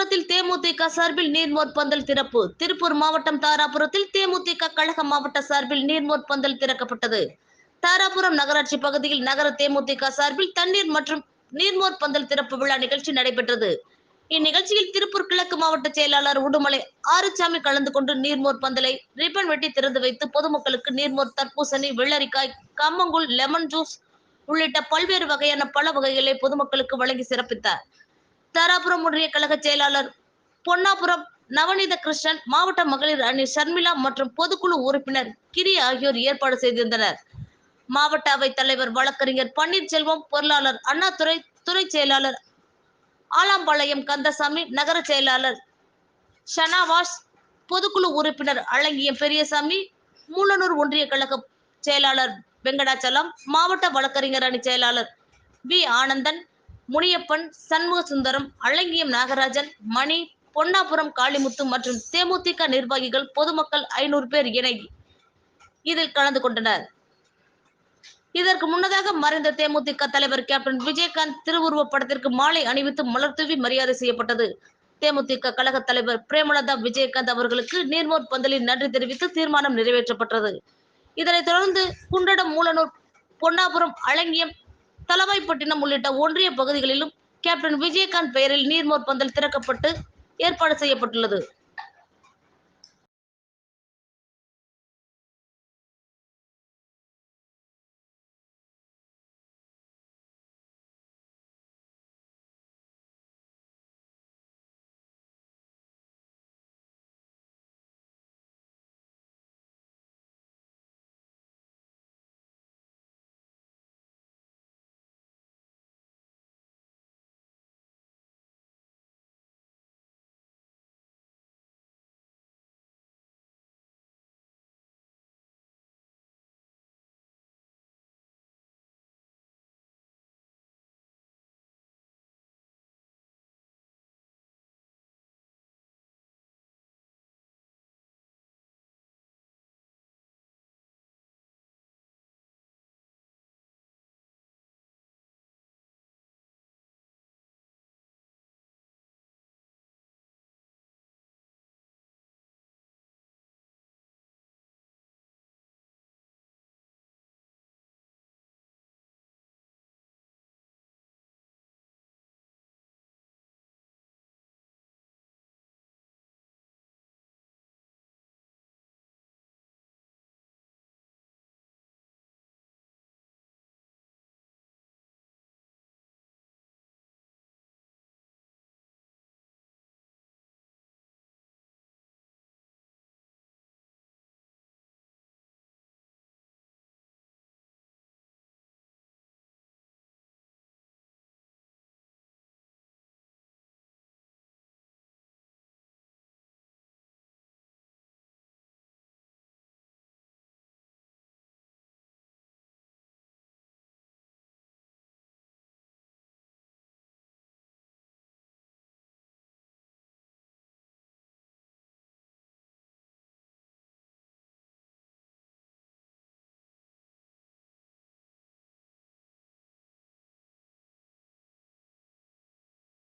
தாராபுரத்தில் தேமுதிக சார்பில் நீர்மோர் பந்தல் திறப்பு. திருப்பூர் மாவட்டம் தாராபுரத்தில் தேமுதிக கழக மாவட்ட சார்பில் நீர்மோர் பந்தல் திறக்கப்பட்டது. தாராபுரம் நகராட்சி பகுதியில் நகர தேமுதிக சார்பில் தண்ணீர் மற்றும் நீர்மோர் பந்தல் திறப்பு விழா நிகழ்ச்சி நடைபெற்றது. இந்நிகழ்ச்சியில் திருப்பூர் கிழக்கு மாவட்ட செயலாளர் உடுமலை ஆறுசாமி கலந்து கொண்டு நீர்மோர் பந்தலை ரிப்பன் வெட்டி திறந்து வைத்து பொதுமக்களுக்கு நீர்மோர் தர்பூசணி வெள்ளரிக்காய் கம்மங்கூழ் லெமன் ஜூஸ் உள்ளிட்ட பல்வேறு வகையான பல வகைகளை பொதுமக்களுக்கு வழங்கி சிறப்பித்தார். தாராபுரம் ஒன்றிய கழக செயலாளர் பொன்னாபுரம் நவநீத கிருஷ்ணன் மாவட்ட மகளிர் அணி ஷர்மிளா மற்றும் பொதுக்குழு உறுப்பினர் கிரி ஆகியோர் ஏற்பாடு செய்திருந்தனர். மாவட்ட அவைத் தலைவர் வழக்கறிஞர் பன்னீர்செல்வம் பொருளாளர் அண்ணாதுரை துறை செயலாளர் ஆலாம்பாளையம் கந்தசாமி நகர செயலாளர் ஷனாவாஸ் பொதுக்குழு உறுப்பினர் அழங்கியம் பெரியசாமி மூலனூர் ஒன்றிய கழக செயலாளர் வெங்கடாச்சலம் மாவட்ட வழக்கறிஞர் அணி செயலாளர் வி ஆனந்தன் முனியப்பன் சண்முக சுந்தரம் அழங்கியம் நாகராஜன் மணி பொன்னாபுரம் காளிமுத்து மற்றும் தேமுதிக நிர்வாகிகள் பொதுமக்கள் ஐநூறு பேர் இணை இதில் கலந்து கொண்டனர். இதற்கு முன்னதாக மறைந்த தேமுதிக தலைவர் கேப்டன் விஜயகாந்த் திருவுருவ படத்திற்கு மாலை அணிவித்து மலர் தூவி மரியாதை செய்யப்பட்டது. தேமுதிக கழக தலைவர் பிரேமலதா விஜயகாந்த் அவர்களுக்கு நீர்மோர் பந்தலில் நன்றி தெரிவித்து தீர்மானம் நிறைவேற்றப்பட்டது. இதனைத் தொடர்ந்து குண்டடம் மூலனூர் பொன்னாபுரம் அழங்கியம் தலவாய்ப்பட்டினம் உள்ளிட்ட ஒன்றிய பகுதிகளிலும் கேப்டன் விஜயகாந்த் பெயரில் நீர்மோர் பந்தல் திறக்கப்பட்டு ஏற்பாடு செய்யப்பட்டுள்ளது.